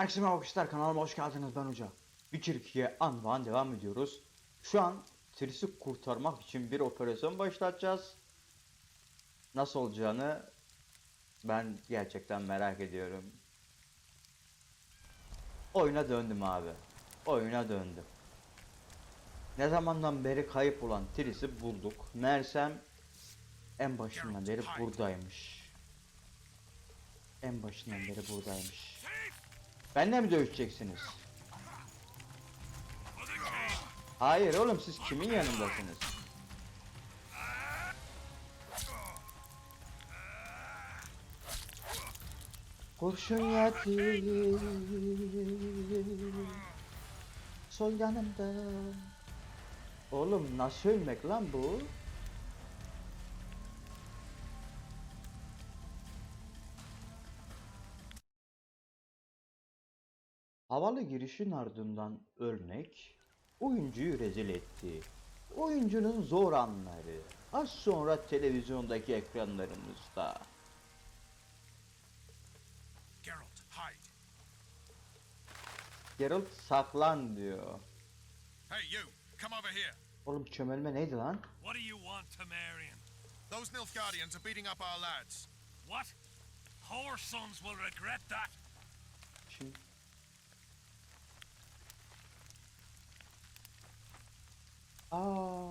Herkese merhaba arkadaşlar kanalıma hoş geldiniz ben Hoca. Witcher 2'ye anvan devam ediyoruz. Şu an Tris'i kurtarmak için bir operasyon başlatacağız. Nasıl olacağını ben gerçekten merak ediyorum. Oyuna döndüm abi. Oyuna döndüm. Ne zamandan beri kayıp olan Tris'i bulduk. Mersem en başından beri buradaymış. En başından beri buradaymış. Benle mi dövüşeceksiniz? Hayır oğlum siz kimin yanındasınız? Kurşun yedi Sol yanımda Oğlum nasıl ölmek lan bu? Havalı girişin ardından ölmek oyuncuyu rezil etti. Oyuncunun zor anları az sonra televizyondaki ekranlarımızda. Geralt, hide. Geralt saklan diyor. Hey, you, come over here. Oğlum çömelme neydi lan? What do you want, Temerian? Those Nilfgaardians are beating up our lads. What? Whoresons will regret that. Şimdi... Aa,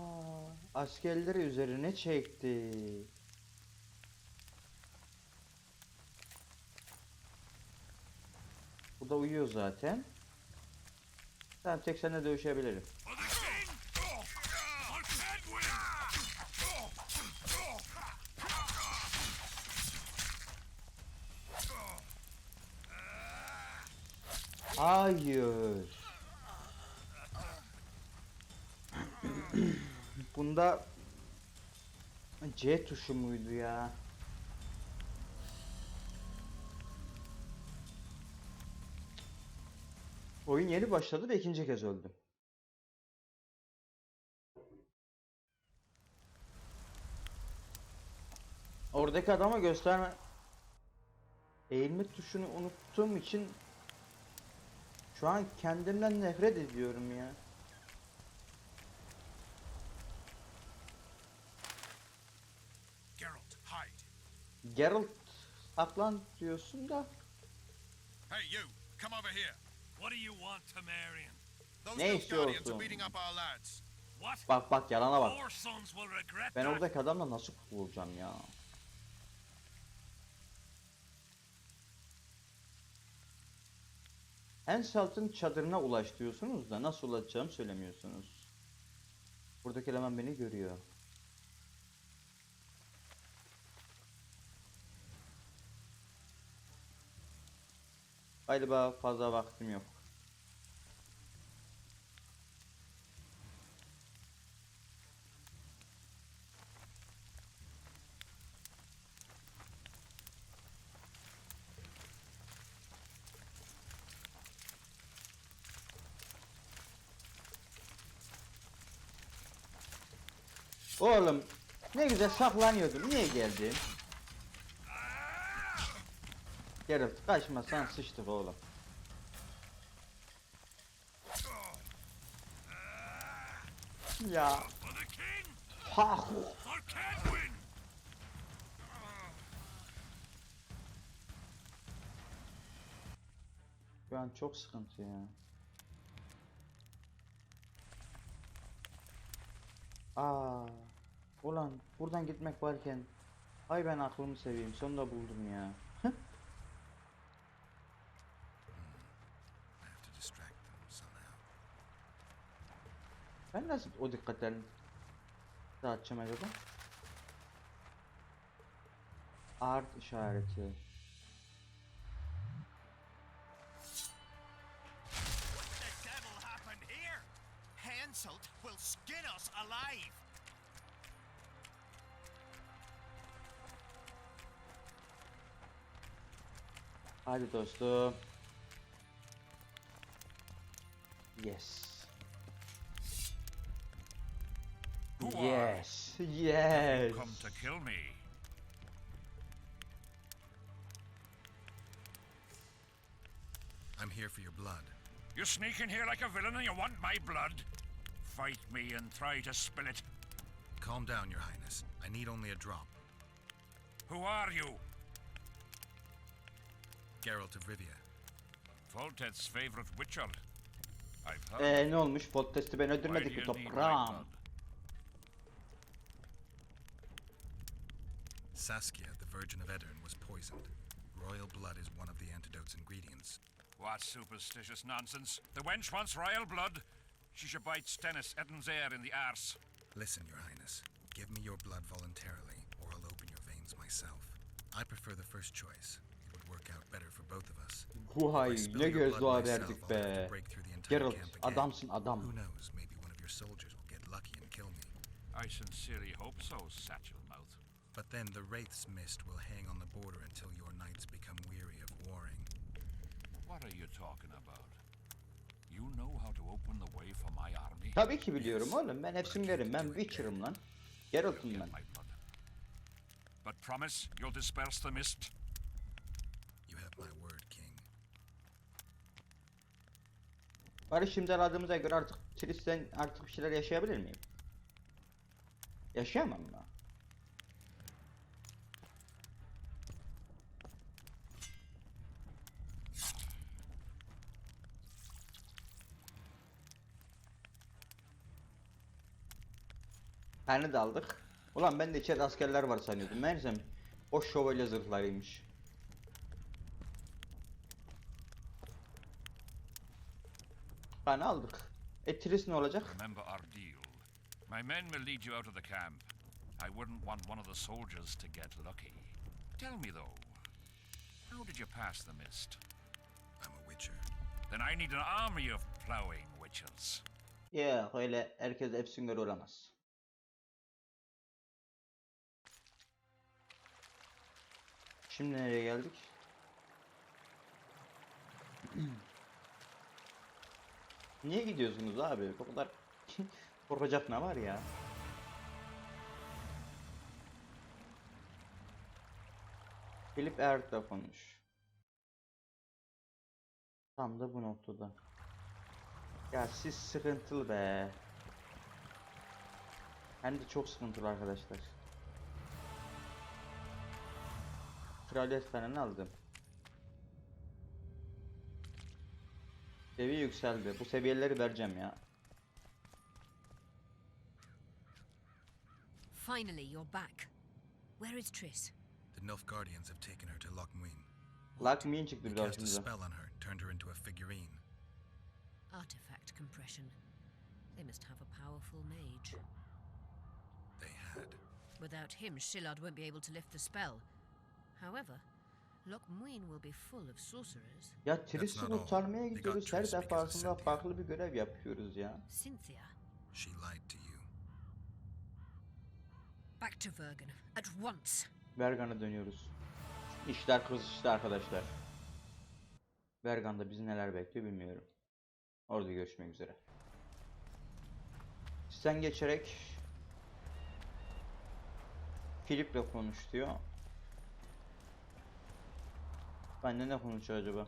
askerleri üzerine çekti. Bu da uyuyor zaten. Tamam tek seninle dövüşebilirim. For the king! For Kedwin! Hayır. Bunda C tuşu muydu ya? Oyun yeni başladı ve ikinci kez öldüm. Oradaki adama gösterme eğilme tuşunu unuttuğum için şu an kendimden nefret ediyorum ya. Geralt, hide. Geralt saklan diyorsun da Hey, you, come over here. What do you want, Temerian? Those Ne istiyorsun? are beating up our lads. What? bak bak yalana bak. Ben oradaki adamla nasıl kurtulacağım ya? Henselt'ın çadırına ulaş diyorsunuz da nasıl ulaşacağımı söylemiyorsunuz. Buradaki eleman beni görüyor. Galiba fazla vaktim yok. Oğlum ne güzel saklanıyordum. Niye geldin? Geralt kaçmasan sıçtık oğlum. Ya Kedwin! Şu an çok sıkıntı ya. Aa, ulan buradan gitmek varken ay ben aklımı seveyim sonunda buldum ya. I have to distract them somehow. Ben nasıl o dikkatlerini dağıtacağım acaba? Art işareti. Henselt will skin us alive. Hadi dostum. Yes. Yes. Yes. Come to kill me. I'm here for your blood. You sneak in here like a villain and you want my blood? Fight me and try to spill it. Calm down, Your Highness. I need only a drop. Who are you? Geralt of Rivia. Voltet's favorite witcher. I've heard. Eee ne olmuş? Podcast'ı ben Why do öldürmedik mi you need my toprağım? Saskia, the Virgin of Edern, was poisoned. Royal blood is one of the antidote's ingredients. What superstitious nonsense. The wench wants royal blood. She should bite Stennis Eden's heir in the arse. Listen, Your Highness. Give me your blood voluntarily, or I'll open your veins myself. I prefer the first choice. It would work out better for both of us. Vay If I spill ne your blood verdik to be. break through the entire Geralt camp again. adamsın adam. Who knows? Maybe one of your soldiers will get lucky and kill me. I sincerely hope so, Satchel Mouth. But then the Wraith's mist will hang on the border until your knights become weary of warring. What are you talking about? You know how to open the way for my army. Tabii ki biliyorum oğlum. Ben hepsini veririm. Ben Witcher'ım lan. Geralt'ım ben. But promise you'll disperse the mist. You have my word, King. Barış imzaladığımıza göre artık Tristan artık bir şeyler yaşayabilir miyim? Yaşayamam mı? Tane de aldık. Ulan ben de içeride askerler var sanıyordum. Meğersem o şövalye zırhlarıymış. Tane aldık. E Tris ne olacak? Remember our deal. My men will lead you out of the camp. I wouldn't want one of the soldiers to get lucky. Tell me though, how did you pass the mist? I'm a witcher. Then I need an army of plowing witches. Ya öyle herkes Epsinger olamaz. Şimdi nereye geldik? Niye gidiyorsunuz abi? Bu kadar korkacak ne var ya? Philip Erik'le konuş. Tam da bu noktada. Ya siz sıkıntılı be. Hem de çok sıkıntılı arkadaşlar. Kraliyet falan aldım. Seviye yükseldi. Bu seviyeleri vereceğim ya. Finally, you're back. Where is Triss? The Nilfgaardians have taken her to Lochmuin. Lakmin çıktı bir cast a spell on her, turned her into a figurine. Artifact compression. They must have a powerful mage. They had. Without him, Shillard won't be able to lift the spell. However, Lochmuin will be full of sorcerers. Ya Triss'i kurtarmaya gidiyoruz. Her defasında farklı bir görev yapıyoruz ya. Cynthia, She lied to you. back to Vergen at once. Vergan'a dönüyoruz. İşler kızıştı arkadaşlar. Vergan'da bizi neler bekliyor bilmiyorum. Orada görüşmek üzere. Sen geçerek Filip'le konuş diyor. Bende ne konuşuyor acaba?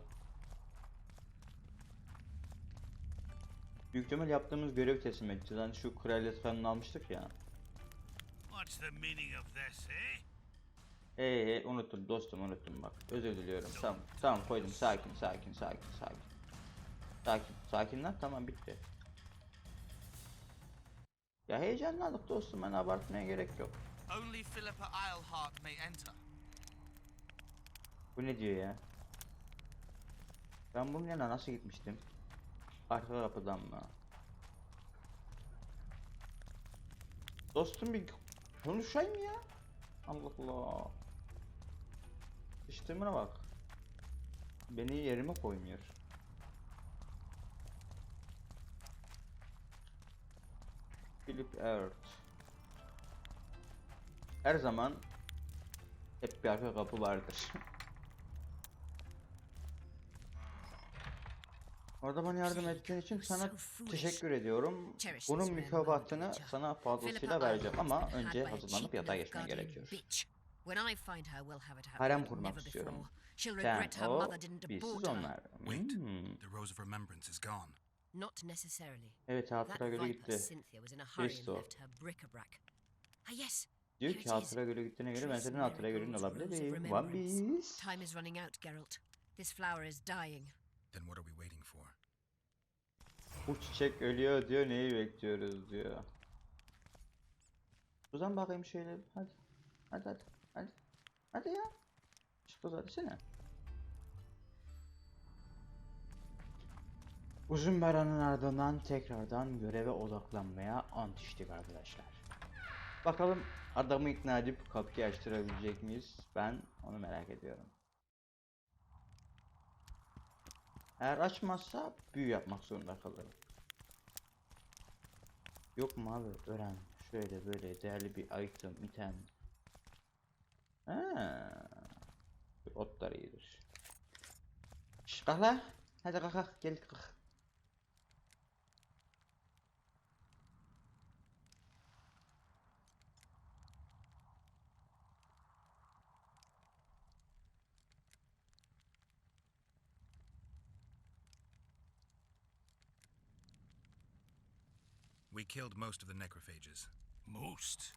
Büyük ihtimal yaptığımız görevi teslim edeceğiz. Hani şu kraliyet kanını almıştık ya. What's the meaning of this, eh? Hey hey unuttum dostum unuttum bak. Özür diliyorum. Tamam tamam koydum. Sakin sakin sakin sakin. Sakin. Sakin lan tamam bitti. Ya heyecanlandık dostum ben abartmaya gerek yok. Only Philippa Eilhart may enter. Bu ne diyor ya? Ben bunun yanına nasıl gitmiştim? Arka kapıdan mı? Dostum bir konuşayım ya. Allah Allah. Sıçtığımına bak. Beni yerime koymuyor. Philip Earth. Her zaman hep bir arka kapı vardır. Orada bana yardım ettiğin için sana teşekkür ediyorum. Bunun mükafatını sana fazlasıyla vereceğim ama önce hazırlanıp yatağa geçmen gerekiyor. When I find her, we'll have it out Harem kurmak never istiyorum. before. She'll Sen regret her o, mother didn't bizsiz abort her. onlar. Wait. Hmm. Rose of Remembrance is gone. Not necessarily. Evet hatıra göre gitti. Cynthia was in a hurry and Christo. left her bric-a-brac. Ah yes, Diyor ki hatıra göre gittiğine göre ben senin hatıra göre olabilir miyim? One. Piece. time is running out, Geralt. This flower is dying. Then what are we waiting for? Bu çiçek ölüyor diyor neyi bekliyoruz diyor. Uzan bakayım şöyle hadi. Hadi hadi. Hadi. Hadi ya. Çık kız hadi sene. Uzun bir aranın ardından tekrardan göreve odaklanmaya ant içtik arkadaşlar. Bakalım adamı ikna edip kapıyı açtırabilecek miyiz? Ben onu merak ediyorum. Eğer açmazsa büyü yapmak zorunda kalırım. Yok mu abi? Öğren. Şöyle böyle değerli bir item, item. Ha. Otlar iyidir. Şş kalk. Hadi kalk kalk gel kalk. Killed most of the necrophages. Most.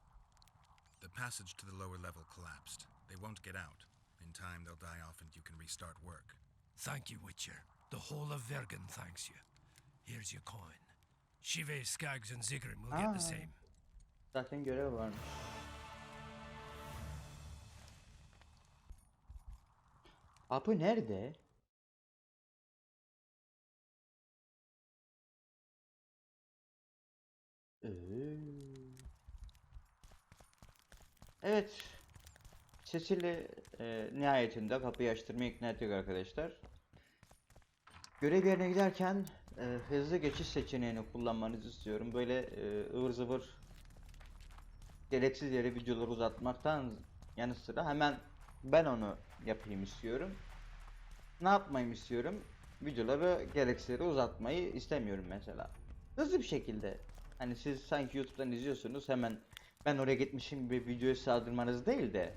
The passage to the lower level collapsed. They won't get out. In time, they'll die off and you can restart work. Thank you, Witcher. The whole of Vergen thanks you. Here's your coin. Shive, Skaggs, and Zigrim will get Ah. the same. Zaten görev varmış. Apo nerede? Evet. Cecil'i e, nihayetinde kapıyı açtırmaya ikna ettik arkadaşlar. Görev yerine giderken e, hızlı geçiş seçeneğini kullanmanızı istiyorum. Böyle e, ıvır zıvır gereksiz yere videoları uzatmaktan yanı sıra hemen ben onu yapayım istiyorum. Ne yapmayı istiyorum? Videoları gereksiz yere uzatmayı istemiyorum mesela. Hızlı bir şekilde. Hani siz sanki YouTube'dan izliyorsunuz hemen ben oraya gitmişim bir videoyu saldırmanız değil de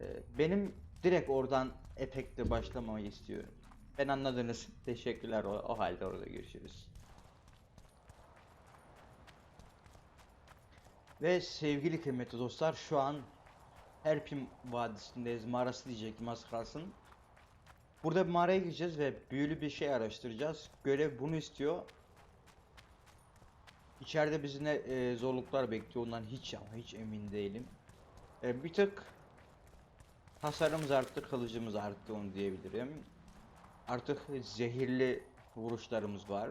e, benim direkt oradan efektle başlamayı istiyorum. Ben anladınız. Teşekkürler o, o halde orada görüşürüz. Ve sevgili kıymetli dostlar şu an Herpim Vadisi'ndeyiz. Mağarası diyecektim az kalsın. Burada bir mağaraya gireceğiz ve büyülü bir şey araştıracağız. Görev bunu istiyor. İçeride bizi ne e, zorluklar bekliyor ondan hiç ama hiç emin değilim. E, bir tık hasarımız arttı, kılıcımız arttı onu diyebilirim. Artık zehirli vuruşlarımız var.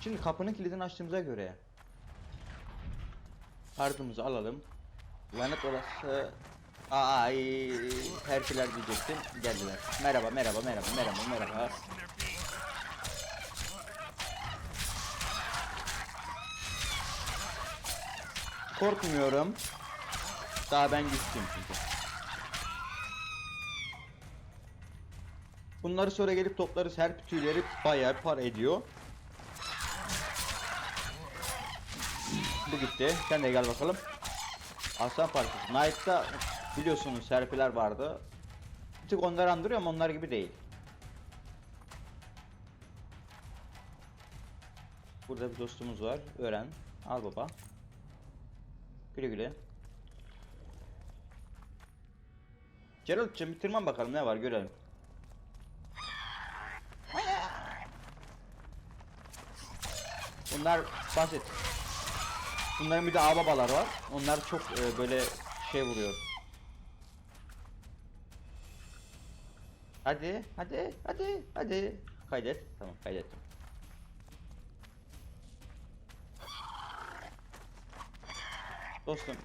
Şimdi kapının kilidini açtığımıza göre Kardımızı alalım. Lanet olası Ay herfiler diyecektim. Geldiler. Merhaba merhaba merhaba merhaba merhaba. Korkmuyorum. Daha ben güçlüyüm çünkü. Bunları sonra gelip toplarız. Her tüyleri bayağı par ediyor. Bu gitti. Sen de gel bakalım. Aslan parçası. Knight'ta biliyorsunuz serpiler vardı. Bir tık onları andırıyor ama onlar gibi değil. Burada bir dostumuz var. Öğren. Al baba. Güle güle. Geralt'cığım bitirmem bakalım ne var görelim. Bunlar basit. Bunların bir de ağababalar var. Onlar çok e, böyle şey vuruyor. Hadi, hadi, hadi, hadi. Kaydet. Tamam, kaydettim. Dostum.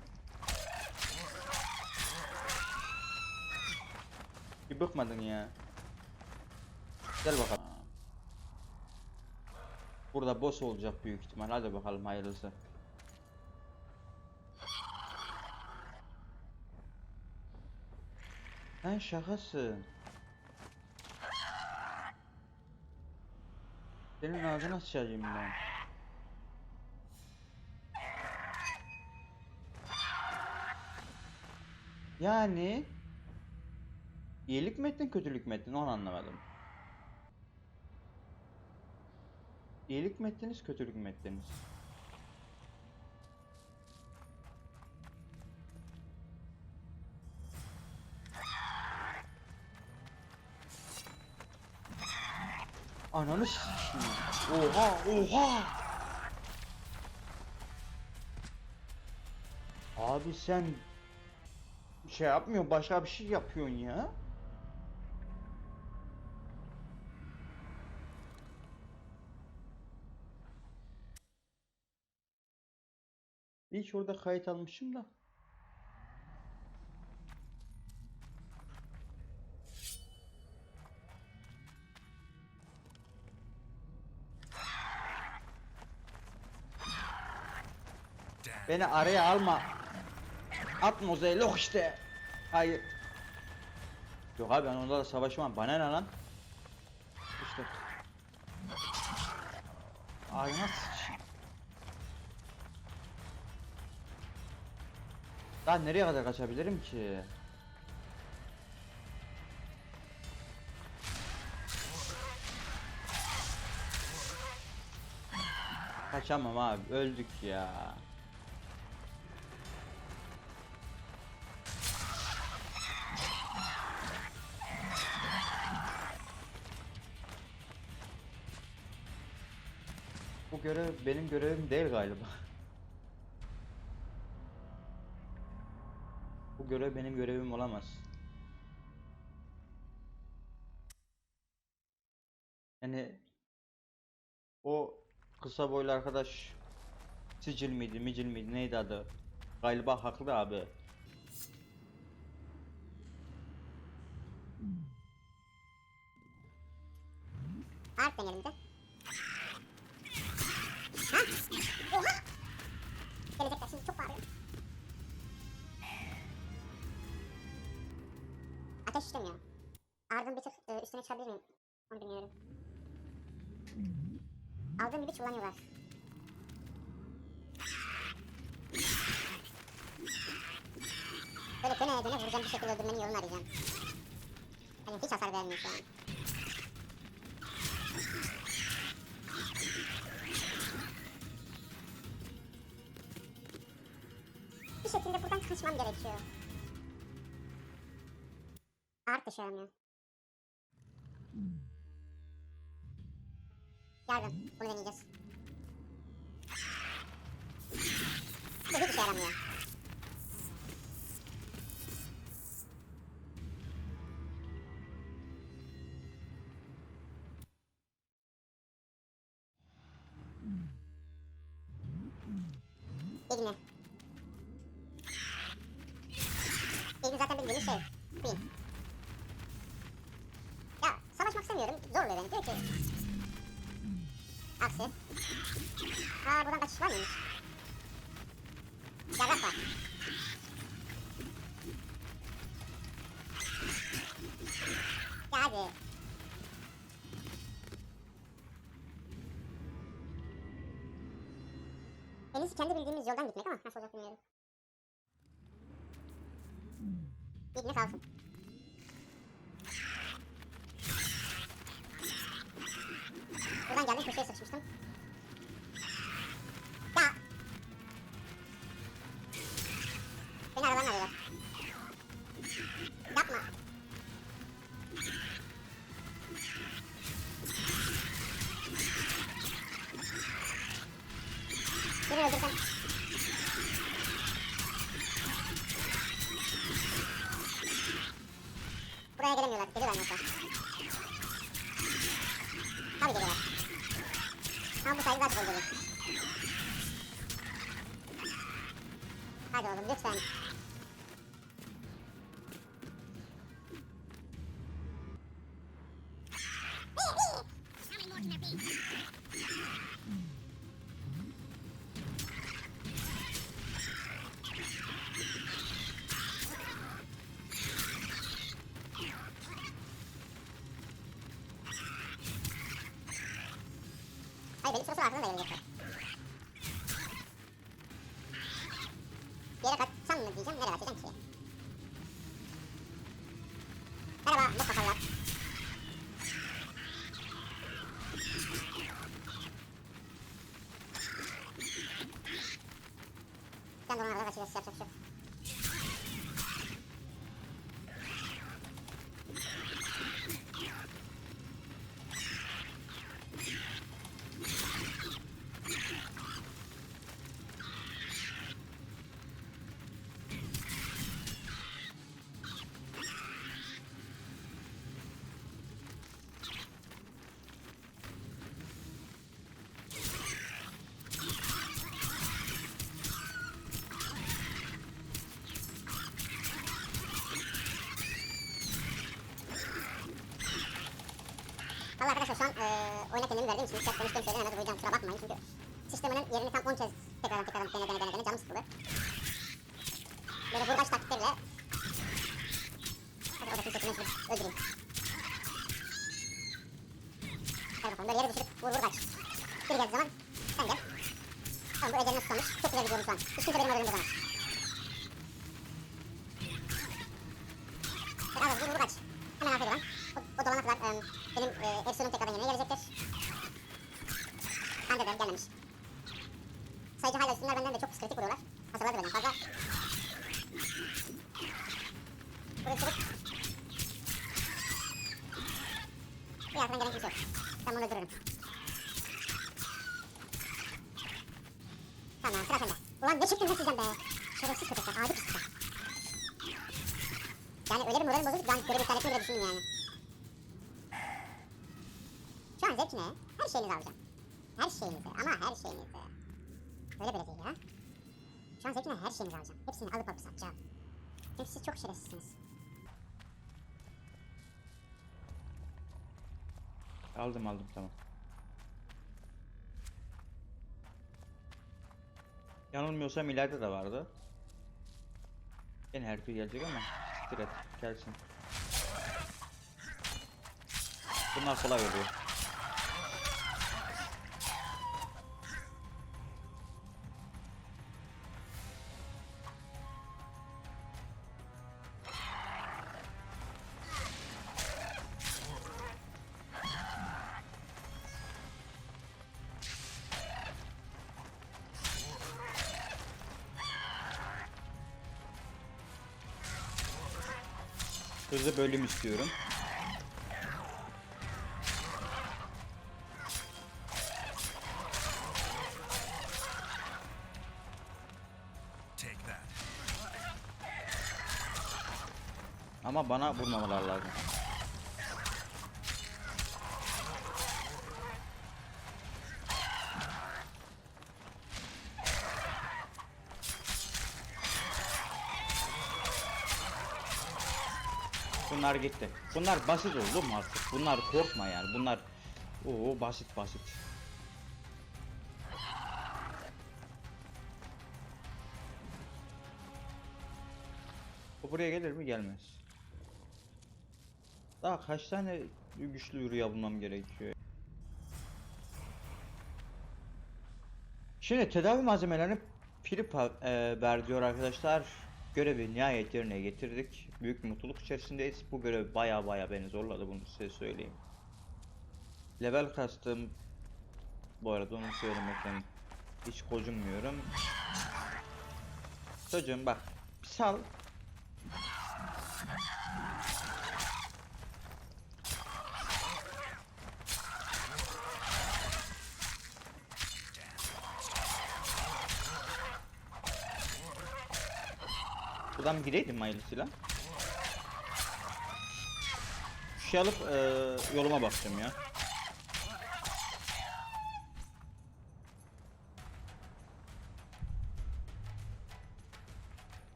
Bir bıkmadın ya. Gel bakalım. Burada boss olacak büyük ihtimal. Hadi bakalım hayırlısı. Sen şakasın. Senin ağzına sıçacağım ben. Yani iyilik mi ettin kötülük mü ettin onu anlamadım. İyilik mi ettiniz, kötülük mü ettiniz? Ananı. Oha, oha! Abi sen şey yapmıyor, başka bir şey yapıyorsun ya. Hiç orada kayıt almışım da. Beni araya alma. At mozaik yok işte. Hayır. Yok abi ben onlarla savaşmam. Bana ne lan? İşte. Ağzına sıçayım. Daha nereye kadar kaçabilirim ki? Kaçamam abi öldük ya. Görev benim görevim değil galiba. Bu görev benim görevim olamaz. Yani o kısa boylu arkadaş Sicil miydi, Micil miydi, neydi adı? Galiba haklı abi. Harf deneyelim de. Gibi çullanıyorlar. Böyle döne döne vuracağım bir şekilde öldürmenin yolunu arayacağım. Hani hiç hasar vermiyor şu an. Bir şekilde buradan kaçmam gerekiyor. Art şey yaramıyor. Yardım. Bunu deneyeceğiz. Bu hiç işe yaramıyor. Aa buradan kaçış var mıymış? Yarrak var. Ya hadi. En iyisi kendi bildiğimiz yoldan gitmek ama nasıl olacak bilmiyorum. İbni kalsın. Buradan geldim köşeye sıkışmıştım. Beni Hayır benim sırası ardına da arkadaşlar şu an e, oyuna kendimi verdiğim için chat konuştuğum şeyden hemen duyacağım kusura bakmayın çünkü sistemin yerini tam 10 kez tekrardan tekrardan dene dene dene dene canım sıkıldı. Böyle vurgaç taktikleriyle Hadi orada kimse kimse öldüreyim. Gel bakalım böyle yere düşürüp vur vurgaç. Geri geldiği zaman sen gel. Tamam bu ecelini tutamış. Çok güzel gidiyorum şu an. Hiç kimse benim haberim bozamaz. Sen al vur vurgaç. Hemen arkaya dolan. O, o dolana kadar em, benim e, Efsun'un tekrardan yerine gelecektir. Ben de ben gelmemiş. Sayıcı hala üstünler benden de çok kritik vuruyorlar. Hasarlar da benden fazla. Buraya çabuk. Bir arkadan gelen kimse yok. Ben bunu öldürürüm. Tamam sıra sende. Ulan ne çektin lan sizden be? Şerefsiz köpekler, adi pislikler. Yani öyle bir moralim bozuk ki ben görev iptal etmeyi bile düşündüm yani. Şeyinizi alacağım. Hepsini alıp alıp satacağım. Çünkü siz çok şerefsizsiniz. Aldım aldım tamam. Yanılmıyorsam ileride de vardı. Yine her türlü gelecek ama siktir et gelsin. Bunlar kolay oluyor. Hızlı bölüm istiyorum. Ama bana vurmamalar lazım. Bunlar gitti. Bunlar basit oldu mu artık? Bunlar korkma yani. Bunlar Oo basit basit. O buraya gelir mi? Gelmez. Daha kaç tane güçlü rüya bulmam gerekiyor? Şimdi tedavi malzemelerini Filipa e, ver diyor arkadaşlar. Görevi nihayet yerine getirdik. Büyük mutluluk içerisindeyiz. Bu görev baya baya beni zorladı bunu size söyleyeyim. Level kastım bu arada onu söylemekten hiç gocunmuyorum. Çocuğum bak sal Buradan gireydim hayırlısıyla. Şu şey alıp eee, yoluma bakacağım ya.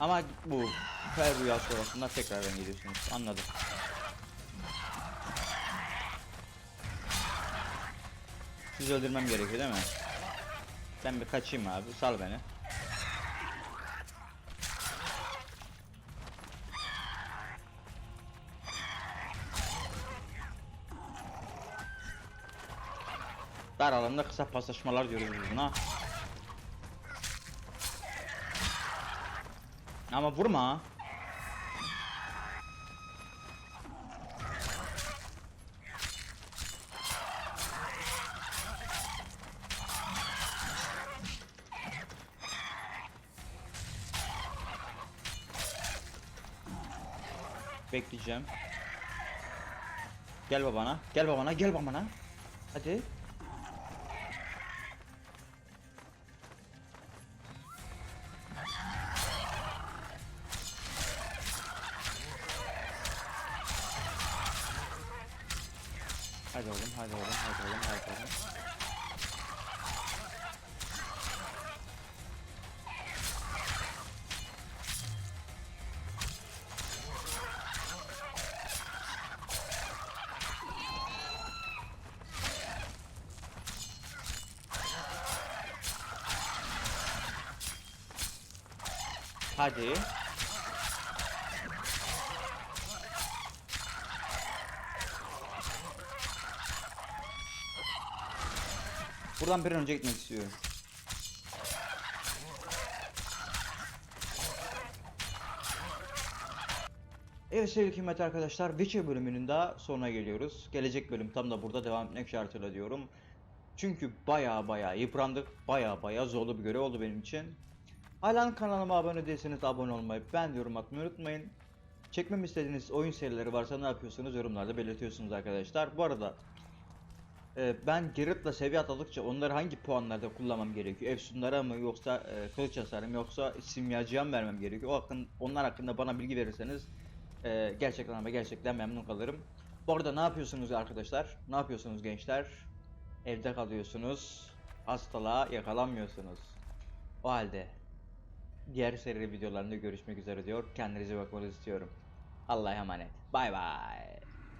Ama bu her rüya sonrasında tekrardan geliyorsunuz. Anladım. Sizi öldürmem gerekiyor değil mi? Ben bir kaçayım abi. Sal beni. Dar alanda kısa paslaşmalar diyoruz buna. Ama vurma. Bekleyeceğim. Gel babana. Gel babana. Gel babana. Hadi. Hadi oğlum, hadi oğlum, hadi oğlum, hadi oğlum. Hadi. Buradan bir önce gitmek istiyorum. Evet sevgili kıymetli arkadaşlar Witcher bölümünün daha sonuna geliyoruz. Gelecek bölüm tam da burada devam etmek şartıyla diyorum. Çünkü baya baya yıprandık. Baya baya zorlu bir görev oldu benim için. Hala kanalıma abone değilseniz abone olmayı, ben yorum atmayı unutmayın. Çekmemi istediğiniz oyun serileri varsa ne yapıyorsunuz yorumlarda belirtiyorsunuz arkadaşlar. Bu arada e, ben Geralt'la seviye atladıkça onları hangi puanlarda kullanmam gerekiyor? Efsunlara mı yoksa e, kılıç hasarı mı yoksa simyacıya mı vermem gerekiyor? O hakkın, onlar hakkında bana bilgi verirseniz e, gerçekten ama gerçekten memnun kalırım. Bu arada ne yapıyorsunuz arkadaşlar? Ne yapıyorsunuz gençler? Evde kalıyorsunuz. Hastalığa yakalanmıyorsunuz. O halde diğer seri videolarında görüşmek üzere diyor. Kendinize bakmanızı istiyorum. Allah'a emanet. Bay bay.